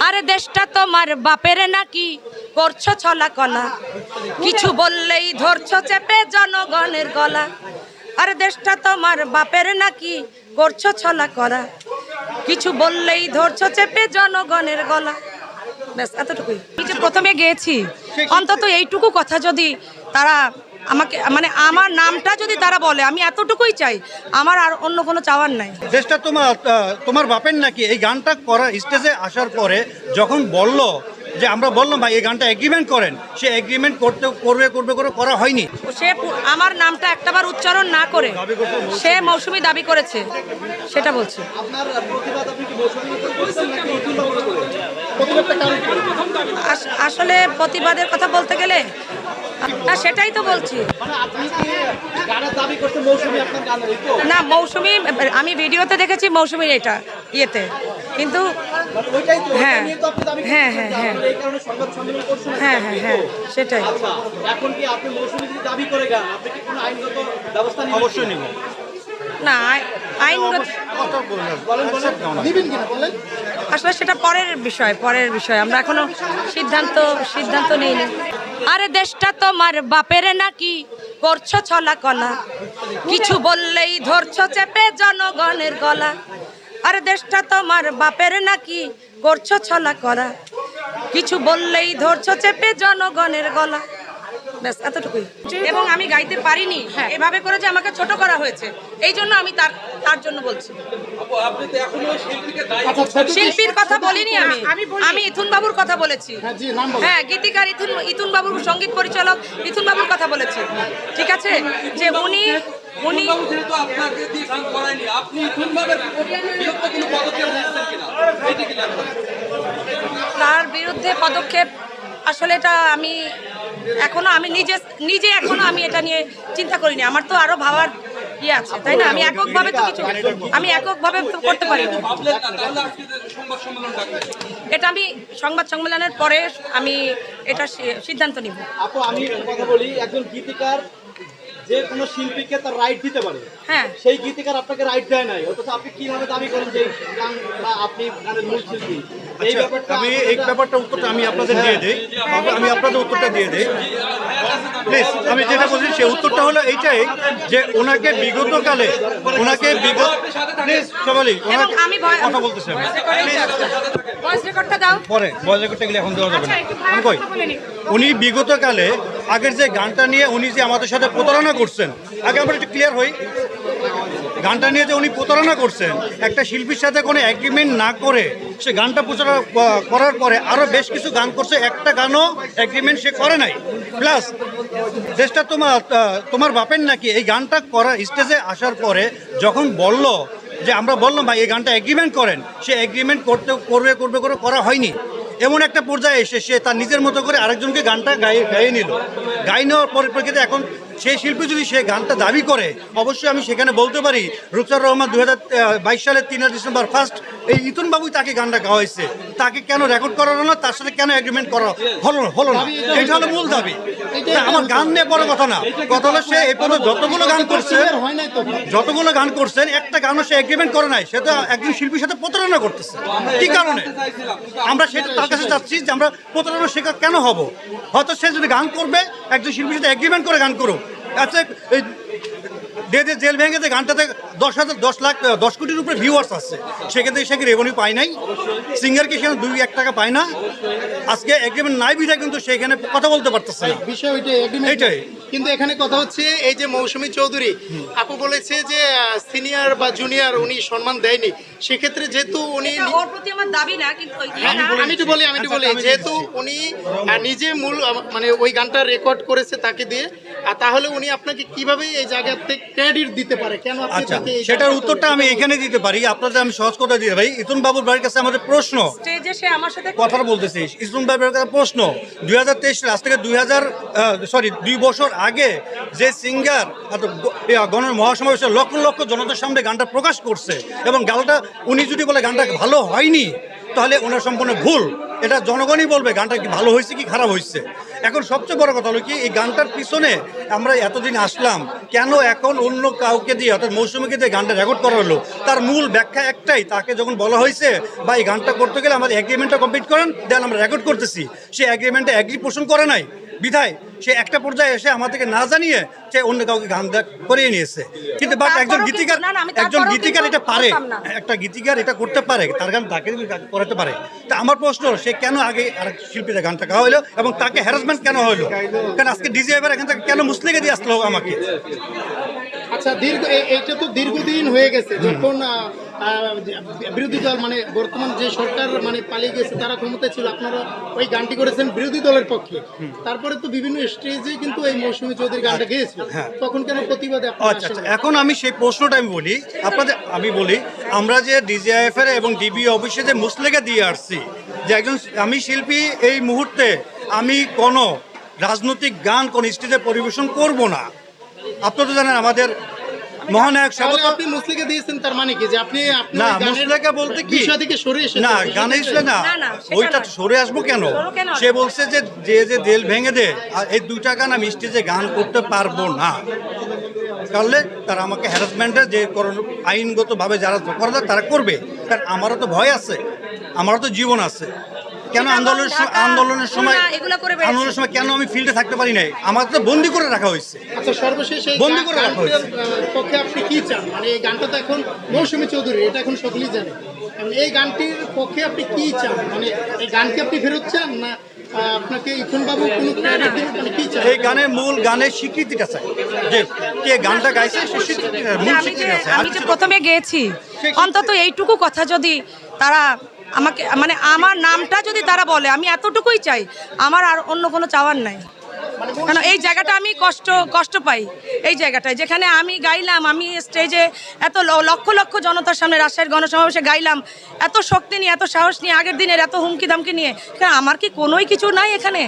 আরে দেশটা তোমার বাপের নাকি? করছ ছলা কলা। কিছু বললেই ধরছো চেপে জনগণের গলা। আরে দেশটা তোমার বাপের নাকি? করছ ছলা করা কিছু বললেই ধরছো চেপে জনগণের গলা। ব্যাস এতটুকুই। প্রথমে গেয়েছি অন্তত এইটুকু কথা যদি তারা আমাকে মানে আমার নামটা যদি তারা বলে আমি এতটুকুই চাই আমার আর অন্য কোনো চাওয়ার নাই। দেশটা তোমার তোমার বাপের নাকি এই গানটা করা স্টেজে আসার পরে যখন বলল যে আমরা বললাম ভাই এই গানটা এগ্রিমেন্ট করেন। সে এগ্রিমেন্ট করতে করবে করবে করে করা হয়নি। সে আমার নামটা একটাবার উচ্চারণ না করে সে মৌসুমি দাবি করেছে সেটা বলছে। আস- আসলে প্রতিবাদের কথা বলতে গেলে না সেটাই তো বলছি। না মৌসুমি আমি ভিডিওতে দেখেছি মৌসুমির এটা ইয়েতে। কিন্তু হ্যাঁ হ্যাঁ হ্যাঁ হ্যাঁ। হ্যাঁ হ্যাঁ হ্যাঁ সেটাই। এখন কি আপনি মৌসুমী যদি দাবি করে গান আপনি কি কোনো আইনগত ব্যবস্থা নিবেন? অবশ্যই নিব। না আই- আইনগত আসলে সেটা পরের বিষয় পরের বিষয়। আমরা এখনও সিদ্ধান্ত সিদ্ধান্ত নেইনি। আরে দেশটা তোমার বাপের নাকি করছ ছলা কলা কিছু বললেই ধরছো চেপে জনগণের গলা। আরে দেশটা তোমার বাপের নাকি করছ ছলা করা কিছু বললেই ধরছো চেপে জনগণের গলা। ব্যাস এতটুকুই। এবং আমি গাইতে পারিনি এভাবে করে যে আমাকে ছোট করা হয়েছে এই জন্য আমি তার তার জন্য বলছি। শিল্পীর কথা বলিনি আমি। আমি। ইথুন বাবুর কথা বলেছি। হ্যাঁ গীতিকার ইথুন ইথুন বাবুর সংগীত পরিচালক ইথুন বাবুর কথা বলেছি। ঠিক আছে? যে উনি তার বিরুদ্ধে পদক্ষেপ আসলে এটা আমি এখনও আমি নিজে নিজে এখনও আমি এটা নিয়ে চিন্তা করিনি। আমার তো আরও ভাবার ইয়ে আছে, তাই না? আমি এককভাবে তো কিছু আমি এককভাবে তো করতে পারি এটা আমি সংবাদ সম্মেলনের পরে আমি এটা সিদ্ধান্ত নিব। আপু, আমি কথা বলি, একজন গীতিকার যে কোনো শিল্পীকে তার রাইট দিতে পারে। হ্যাঁ। সেই গীতিকার আপনাকে রাইট দেয় নাই। অথচ আপনি কীভাবে দাবি করেন যে গান বা আপনি গানের মূল শিল্পী? এই আচ্ছা ব্যাপারটা আমি এই ব্যাপারটা উত্তরটা আমি আপনাদের দিয়ে দিই। আমি আপনাদের উত্তরটা দিয়ে দিই। প্লিজ আমি যেটা বলছি সে উত্তরটা হলো এইটাই যে ওনাকে বিগতকালে ওনাকে বিগত প্লিজ সবাই ওনাকে আমি কথা বলতেছি ভয়েস রেকর্ডটা দাও। পরে বয়স করতে গেলে এখন দেওয়া যাবে না। আচ্ছা, আমি কই। উনি বিগতকালে আগের যে গানটা নিয়ে উনি যে আমাদের সাথে প্রতারণা করছেন আগে আমরা একটু ক্লিয়ার হই। গানটা নিয়ে যে উনি প্রতারণা করছেন, একটা শিল্পীর সাথে কোনো অ্যাগ্রিমেন্ট না করে সে গানটা প্রচার করার পরে আরও বেশ কিছু গান করছে, একটা গানও অ্যাগ্রিমেন্ট সে করে নাই। প্লাস দেশটা তোমার তোমার বাপের নাকি এই গানটা করা স্টেজে আসার পরে যখন বলল যে, আমরা বললাম, ভাই, এই গানটা এগ্রিমেন্ট করেন। সে এগ্রিমেন্ট করতে, করবে করবে করে করা হয়নি। এমন একটা পর্যায়ে এসে সে তার নিজের মতো করে আরেকজনকে গানটা গাইয়ে গাইয়ে নিল। গাইয়ে নেওয়ার পরিপ্রেক্ষিতে এখন সেই শিল্পী যদি সে গানটা দাবি করে, অবশ্যই আমি সেখানে বলতে পারি রুকসার রহমান দু হাজার বাইশ সালের তিন ডিসেম্বর ফার্স্ট এই ইতুন বাবুই তাকে গানটা গাওয়াইছে। তাকে কেন রেকর্ড করানো না? তার সাথে কেন এগ্রিমেন্ট করা হলো হলো না। এটা হলো মূল দাবি। আমার গান নিয়ে বড় কথা না। কথা হলো সে এই পর্যন্ত যতগুলো গান করছে, যতগুলো গান করছেন একটা গানও সে এগ্রিমেন্ট করে নাই। সেটা একজন শিল্পীর সাথে প্রতারণা করতেছে। কি কারণে? আমরা সেটা তার কাছে চাচ্ছি যে আমরা প্রতারণা শেখা কেন হব? হয়তো সে যদি গান করবে, একজন শিল্পীর সাথে এগ্রিমেন্ট করে গান করুক। আচ্ছা এই দে দে জেল ভেঙে যে গানটাতে দশ হাজার দশ লাখ দশ কোটির উপরে ভিউয়ার্স আসছে সেখান থেকে সে কি রেভিনিউ পায় নাই সিঙ্গার কি সেখানে দুই এক টাকা পায় না আজকে এগ্রিমেন্ট নাই বিধায় কিন্তু সেখানে কথা বলতে পারতেছে না বিষয় ওইটাই agreement এইটাই। কিন্তু এখানে কথা হচ্ছে এই যে মৌসুমী চৌধুরী আপু বলেছে যে সিনিয়র বা জুনিয়র উনি সম্মান দেয়নি সেক্ষেত্রে যেহেতু উনি ওর প্রতি আমার দাবি না কিন্তু ওই না। আমি একটু বলি আমি বলি আচ্ছা, যেহেতু উনি নিজে মূল মানে ওই গানটা রেকর্ড করেছে তাকে দিয়ে আর তাহলে উনি আপনাকে কীভাবে এই জায়গা থেকে ক্রেডিট দিতে পারে? কেন আচ্ছা সেটার উত্তরটা আমি এখানে দিতে পারি। আপনাদের আমি সহজ কথা দিয়ে ভাই ইতুন বাবুর বাড়ির কাছে আমাদের প্রশ্ন। স্টেজে সে আমার সাথে বলতেছি। ইসলাম বাবুর কাছে প্রশ্ন। দুই হাজার তেইশ আজ থেকে দুই হাজার সরি দুই বছর আগে যে সিঙ্গার গণ মহাসমাবেশে লক্ষ লক্ষ জনতার সামনে গানটা প্রকাশ করছে এবং গানটা উনি যদি বলে গানটা ভালো হয়নি তাহলে ওনার সম্পূর্ণ ভুল। এটা জনগণই বলবে গানটা কি ভালো হয়েছে কি খারাপ হয়েছে। এখন সবচেয়ে বড় কথা হলো কি, এই গানটার পিছনে আমরা এতদিন আসলাম, কেন এখন অন্য কাউকে দিয়ে, অর্থাৎ মৌসুমীকে দিয়ে গানটা রেকর্ড করা হলো? তার মূল ব্যাখ্যা একটাই, তাকে যখন বলা হয়েছে, বা এই গানটা করতে গেলে আমাদের অ্যাগ্রিমেন্টটা কমপ্লিট করেন দেন আমরা রেকর্ড করতেছি। সে অ্যাগ্রিমেন্টে অ্যাগ্রি পোষণ করে নাই। বিধায় সে একটা পর্যায়ে এসে আমাদেরকে না জানিয়ে সে অন্য কাউকে গান করিয়ে নিয়েছে কিন্তু বাট একজন গীতিকার একজন গীতিকার এটা পারে। একটা গীতিকার এটা করতে পারে তার গান তাকে করাতে পারে। তা আমার প্রশ্ন সে কেন আগে আর শিল্পীদের গানটা গাওয়া হলো এবং তাকে হ্যারাসমেন্ট কেন হলো? কারণ আজকে ডিজে এবার এখান থেকে কেন মুসলিকে দিয়ে আসতে হবে আমাকে? আচ্ছা দীর্ঘ এ- এইটা তো দীর্ঘদিন হয়ে গেছে। যখন বিরোধী দল মানে বর্তমান যে সরকার মানে পালিয়ে গেছে তারা ক্ষমতায় ছিল আপনারা ওই গানটি করেছেন বিরোধী দলের পক্ষে। তারপরে তো বিভিন্ন স্টেজে কিন্তু এই মৌসুমী চৌধুরী গানটা গেয়েছিল। হ্যাঁ। তখন কেন প্রতিবাদে আচ্ছা আচ্ছা এখন আমি সেই প্রশ্নটা আমি বলি আপনাদের আমি বলি আমরা যে ডিজিআইএফ এর এবং ডিবি অফিসে যে মুসলেকে দিয়ে আসছি যে একজন আমি শিল্পী এই মুহূর্তে আমি কোনো রাজনৈতিক গান কোন স্টেজে পরিবেশন করব না। আপনারা তো জানেন আমাদের মহানায়ক তাহলে স্বাগত আপনি মুসলিকে দিয়েছেন তার মানে কি? যে আপনি না বলতে কি? বিষয় থেকে সরে এসেছেন। না গানে না। ওইটা সরে আসব কেন? সে বলছে যে যে যে দেল ভেঙে দে আর এই দুইটা গান আমি স্টেজে গান করতে পারব না। করলে তারা আমাকে হ্যারাসমেন্টের যে করণ- আইনগতভাবে যারা করা তারা করবে। কারণ আমারও তো ভয় আছে। আমারও তো জীবন আছে। কেন আন্দোলনের আন্দোলনের সময়। আন্দোলনের সময় কেন আমি ফিল্ডে থাকতে পারি নাই? আমার তো বন্দি করে রাখা হয়েছে। আচ্ছা সর্বশেষ বন্দি করে রাখা হয়েছে। পক্ষে আপনি কি চান? মানে এই গানটা তো এখন মৌসুমী চৌধুরী এটা এখন সকলেই জানে। এই গানটির পক্ষে আপনি কি চান? মানে এই গানকে আপনি ফেরত চান? না এই গানের মূল গানের স্বীকৃতিটা চাই। যে কে গানটা গাইছে আমি না। প্রথমে গেয়েছি অন্তত এইটুকু কথা যদি তারা আমাকে মানে আমার নামটা যদি তারা বলে, আমি এতটুকুই চাই, আমার আর অন্য কোনো চাওয়ার নাই। কেন, এই জায়গাটা আমি কষ্ট কষ্ট পাই, এই জায়গাটায়। যেখানে আমি গাইলাম, আমি স্টেজে এত লক্ষ লক্ষ জনতার সামনে রাজশাহীর গণসমাবেশে গাইলাম, এত শক্তি নিয়ে, এত সাহস নিয়ে, আগের দিনের এত হুমকি দামকি নিয়ে আমার কি কোনোই কিছু নাই এখানে?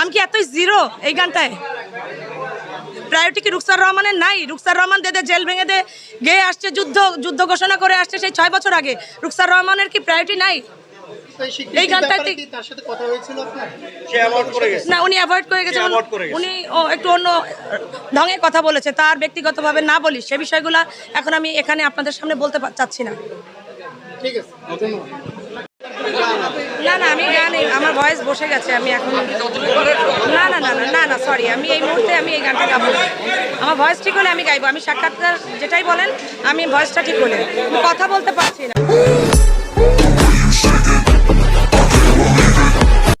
আমি কি এতই জিরো এই গানটায়? প্রায়োরিটি কি রুকসার রহমানের নাই। রুকসার রহমান দেদে জেল ভেঙে দে। গিয়ে আসছে যুদ্ধ যুদ্ধ ঘোষণা করে আসছে সেই ছয় বছর আগে। রুকসার রহমানের কি প্রায়োরিটি নাই? তো এই গানটাতে- তার সাথে কথা হয়েছিল আপনার? সে অ্যাওয়ার্ড করে গেছে। না উনি অ্যাভয়েড করে গেছেন। উনি ও একটু অন্য ঢঙে কথা বলেছে। তার ব্যক্তিগতভাবে না বলি সে বিষয়গুলো এখন আমি এখানে আপনাদের সামনে বলতে চাচ্ছি না। ঠিক আছে না না, আমি গানে, আমার ভয়েস বসে গেছে, আমি এখন না না না না না না সরি আমি এই মুহূর্তে আমি এই গানটা গাবো আমার ভয়েস ঠিক হলে আমি গাইবো, আমি সাক্ষাৎকার যেটাই বলেন, আমি ভয়েসটা ঠিক হলে। কথা বলতে পারছি না।